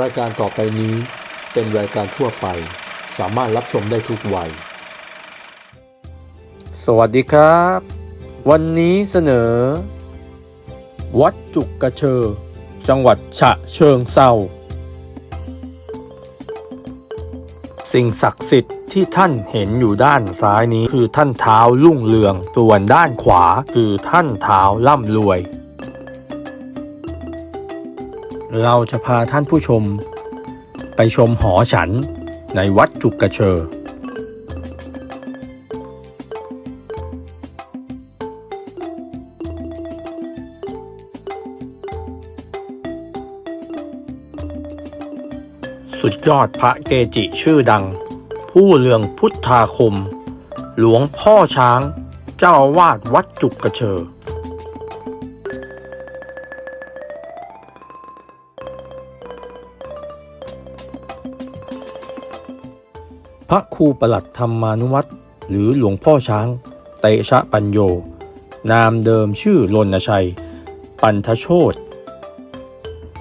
รายการต่อไปนี้เป็นรายการทั่วไป สามารถรับชมได้ทุกวัย สวัสดีครับ วันนี้เสนอ วัดจุกกระเชอ จังหวัดฉะเชิงเซาสิ่งศักดิ์สิทธิ์ที่ท่านเห็นอยู่ด้านซ้ายนี้คือท่านเท้าลุ่งเรือง ส่วนด้านขวาคือท่านเท้าร่ำรวย เราจะพาท่านผู้ชม ไปชมหอฉันในวัดจุกกระเชอ สุดยอดพระเกจิชื่อดัง ผู้เรืองพุทธาคม หลวงพ่อช้าง เจ้าวาสวัดจุกกระเชอ ระครูประหลัดธรรมานุวัตรหรือหลวงพ่อช้าง เตชะปัญโย นามเดิมชื่อรณชัย ปันทโชต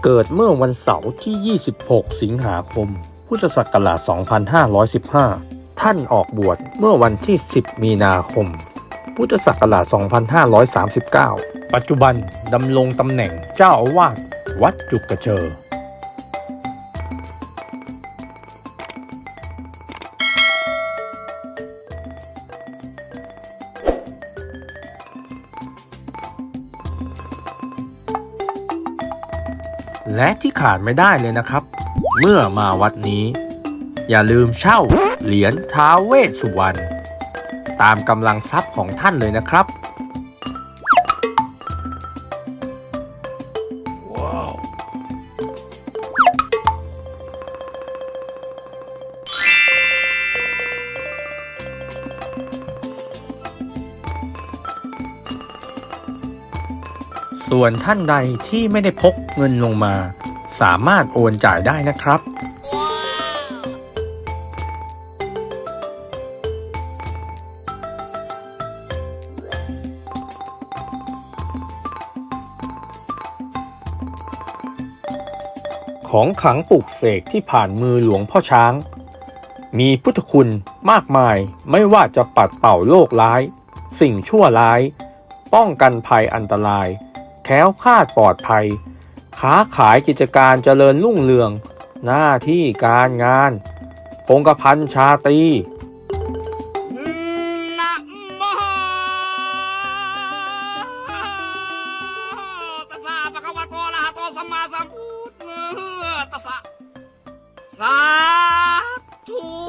เกิดเมื่อวันเสาร์ที่ 26 สิงหาคม พุทธศักราช 2515 ท่านออกบวชเมื่อวันที่ 10 มีนาคม พุทธศักราช 2539 ปัจจุบันดำรงตำแหน่งเจ้าอาวาสวัดจุกกระเชอ และที่ขาดไม่ได้เลยนะครับ เมื่อมาวัดนี้ อย่าลืมเช่าเหรียญท้าเวสสุวรรณตามกำลังทรัพย์ของท่านเลยนะครับ ส่วนท่านใดที่ไม่ได้พกเงินลงมา สามารถโอนจ่ายได้นะครับ ของขังปลูกเสกที่ผ่านมือหลวงพ่อช้าง มีพุทธคุณมากมายไม่ว่าจะปัดเป่าโรคร้าย สิ่งชั่วร้าย ป้องกันภัยอันตราย คล้วคลาดปลอดภัย ค้าขายกิจการเจริญรุ่งเรือง หน้าที่การงานคงกระพันชาตรีนะโมตัสสะปะคะวะโตอะระหะโตสัมมาสัมพุ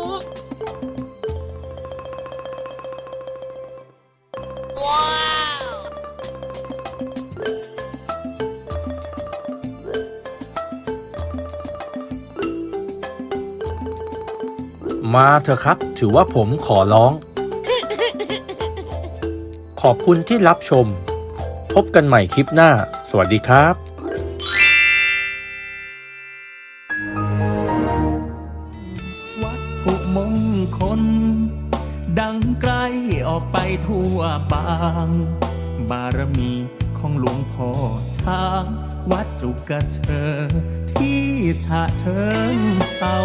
มาเถอะครับ ถือว่าผมขอร้อง ขอบคุณที่รับชม พบกันใหม่คลิปหน้า สวัสดีครับวัตถุมงคล ดังไกลออกไปทั่วบาง บารมีของหลวงพ่อช้างวัดจุกกระเชอที่ฉะเชิงเศร้า